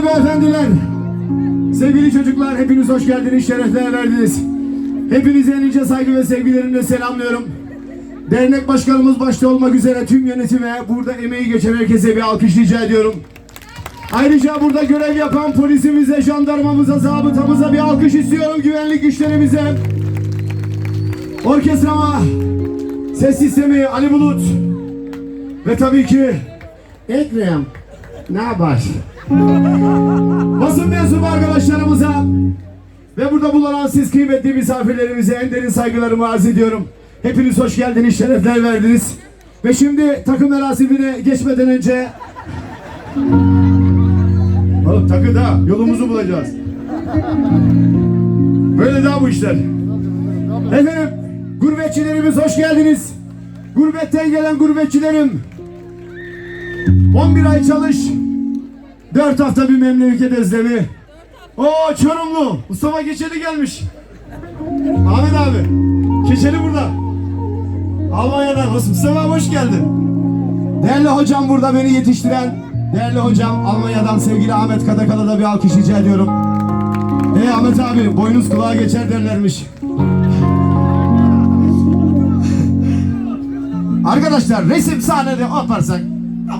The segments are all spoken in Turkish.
Değerli beyefendiler, sevgili çocuklar hepiniz hoş geldiniz, şerefler verdiniz. Hepinize en ince saygı ve sevgilerimle selamlıyorum. Dernek başkanımız başta olmak üzere tüm yönetime, burada emeği geçen herkese bir alkış rica ediyorum. Ayrıca burada görev yapan polisimize, jandarmamıza, zabıtamıza bir alkış istiyorum güvenlik güçlerimize. Orkestrama, ses sistemi Ali Bulut ve tabii ki Ekrem. Ne haber? Basın mensubu arkadaşlarımıza ve burada bulunan siz kıymetli misafirlerimize en derin saygılarımı arz ediyorum. Hepiniz hoş geldiniz, şerefler verdiniz. Ve şimdi takım merasimine geçmeden önce... Oğlum takı da yolumuzu bulacağız. Böyle daha bu işler. Efendim, gurbetçilerimiz hoş geldiniz. Gurbetten gelen gurbetçilerim. 11 ay çalış. 4 hafta bir memleket özlemi. Oo Çorumlu. Mustafa Keçeli gelmiş. Ahmet abi. Keçeli burada. Almanya'dan. Mustafa hoş geldin. Değerli hocam burada beni yetiştiren. Değerli hocam Almanya'dan sevgili Ahmet Kadakal'a da bir alkış rica ediyorum. Hey Ahmet abi boynuz kulağa geçer derlermiş. Arkadaşlar resim sahnede yaparsak ya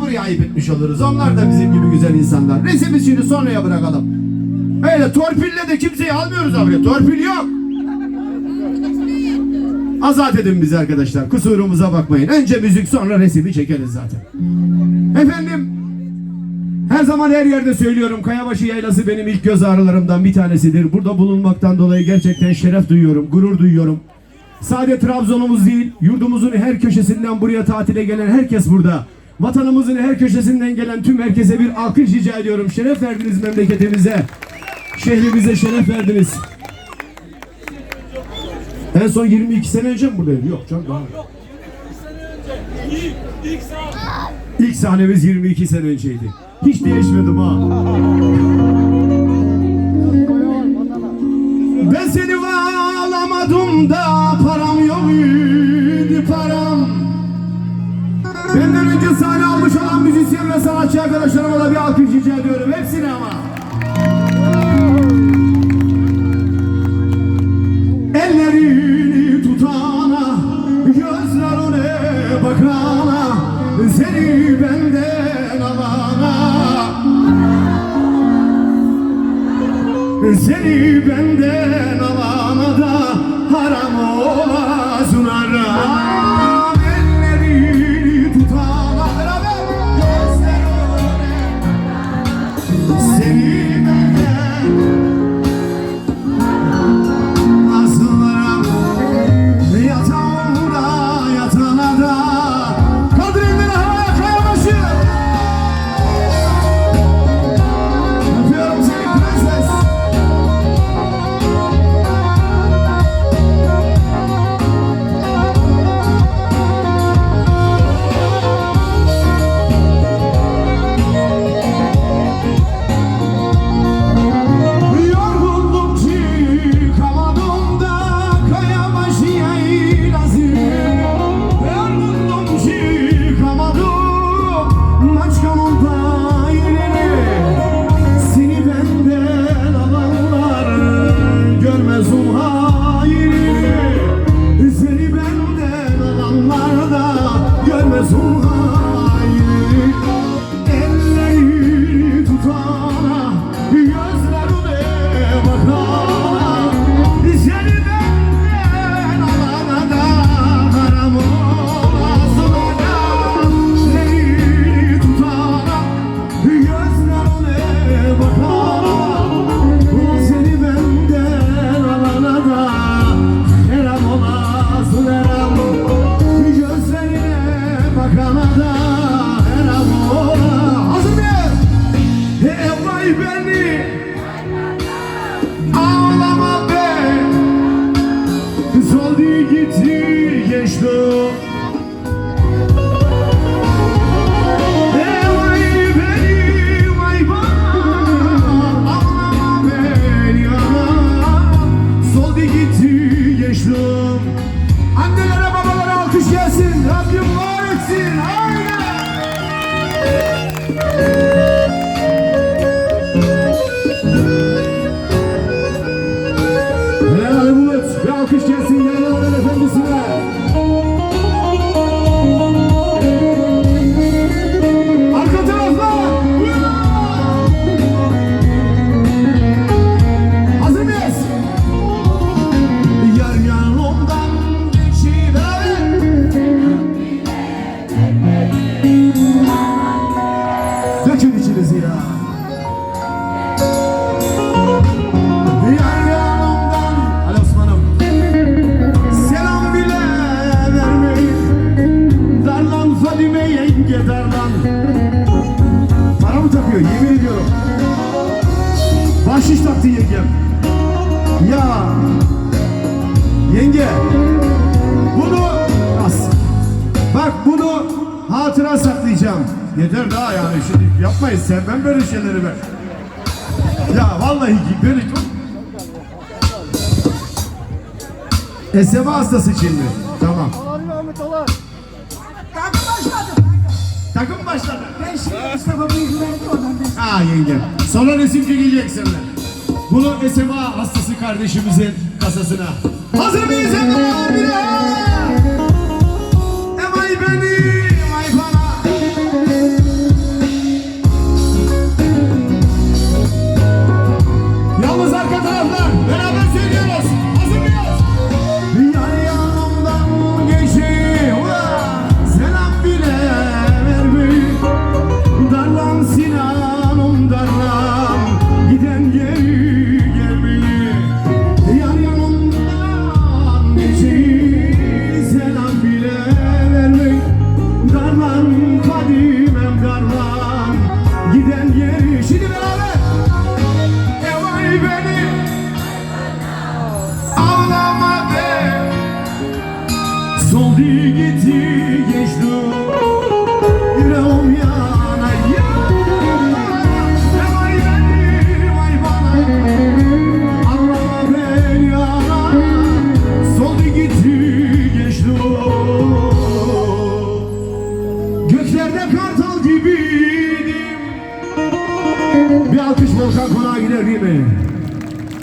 buraya ayıp etmiş oluruz. Onlar da bizim gibi güzel insanlar. Resim işini sonraya bırakalım. Öyle torpille de kimseyi almıyoruz abi. Torpil yok. Azat edin bizi arkadaşlar. Kusurumuza bakmayın. Önce müzik sonra resmi çekeriz zaten. Efendim her zaman her yerde söylüyorum. Kayabaşı Yaylası benim ilk göz ağrılarımdan bir tanesidir. Burada bulunmaktan dolayı gerçekten şeref duyuyorum, gurur duyuyorum. Sadece Trabzon'umuz değil, yurdumuzun her köşesinden buraya tatile gelen herkes burada. Vatanımızın her köşesinden gelen tüm herkese bir alkış rica ediyorum. Şeref verdiniz memleketimize. Şehrimize şeref verdiniz. En son 22 sene önce mi buradaydım? Yok canım daha. İlk sahnemiz 22 sene önceydi. Hiç değişmedim ha. Ben seni bağlamadım da param yok idi param. Benden önce sahne almış olan müzisyen ve sanatçı arkadaşlarıma da bir alkış rica ediyorum. Hepsine ama. Ellerini tutana, gözlerine bakana, seni benden alana. Seni benden Bahşiş taktı yengem. Ya. Yenge. Bunu as. Bak bunu hatıra saklayacağım. Yeter daha yani şimdi yapmayız sevmem böyle şeyleri ben. Ya vallahi böyle SMA hastası şimdi. Tamam. Takım başladı. Takım başladı. Ben şimdi Mustafa Bey'i verdi oradan. Ha yengem. Sonra resim çekecek seninle. Bunu SMA hastası kardeşimizin kasasına. Hazır mıyız hep beraber bir daha? Emay beni, emay bana. Yalnız arka taraflar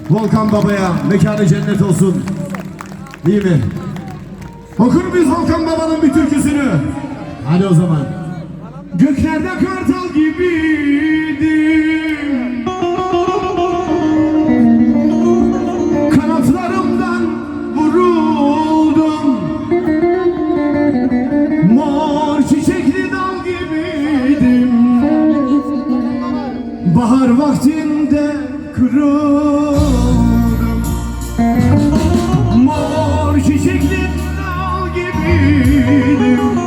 Volkan Baba'ya mekanı cennet olsun. Değil mi? Okur muyuz Volkan Baba'nın bir türküsünü? Hadi o zaman. Göklerde kartal gibiydim. Kanatlarımdan vuruldum. Mor çiçekli dal gibiydim. Bahar vaktinde kırıldım gibiydim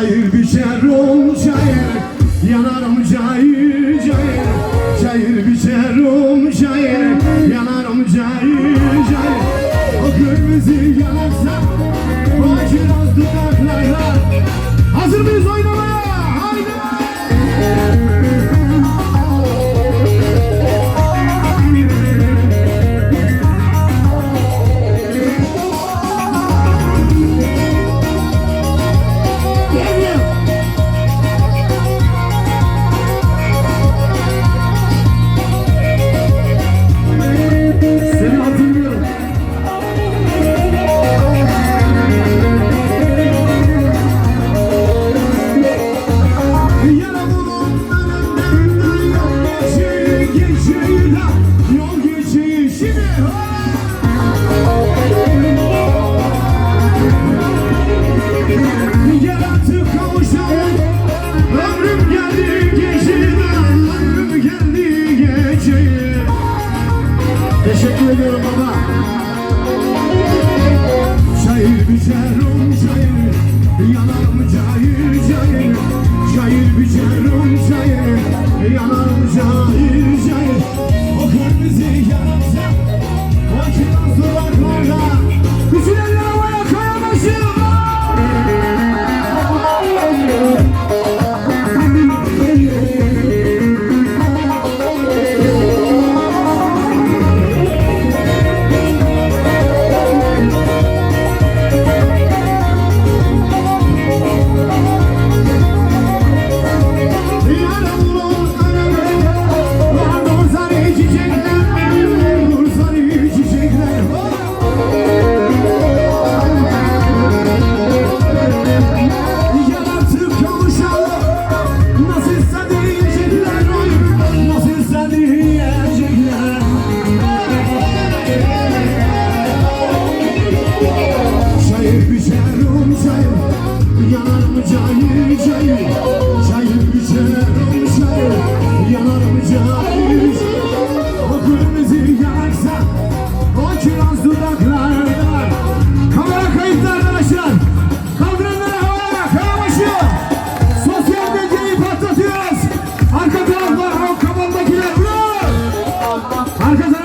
Çayır biçerim çayır Yanarım Arka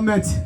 Muhammed.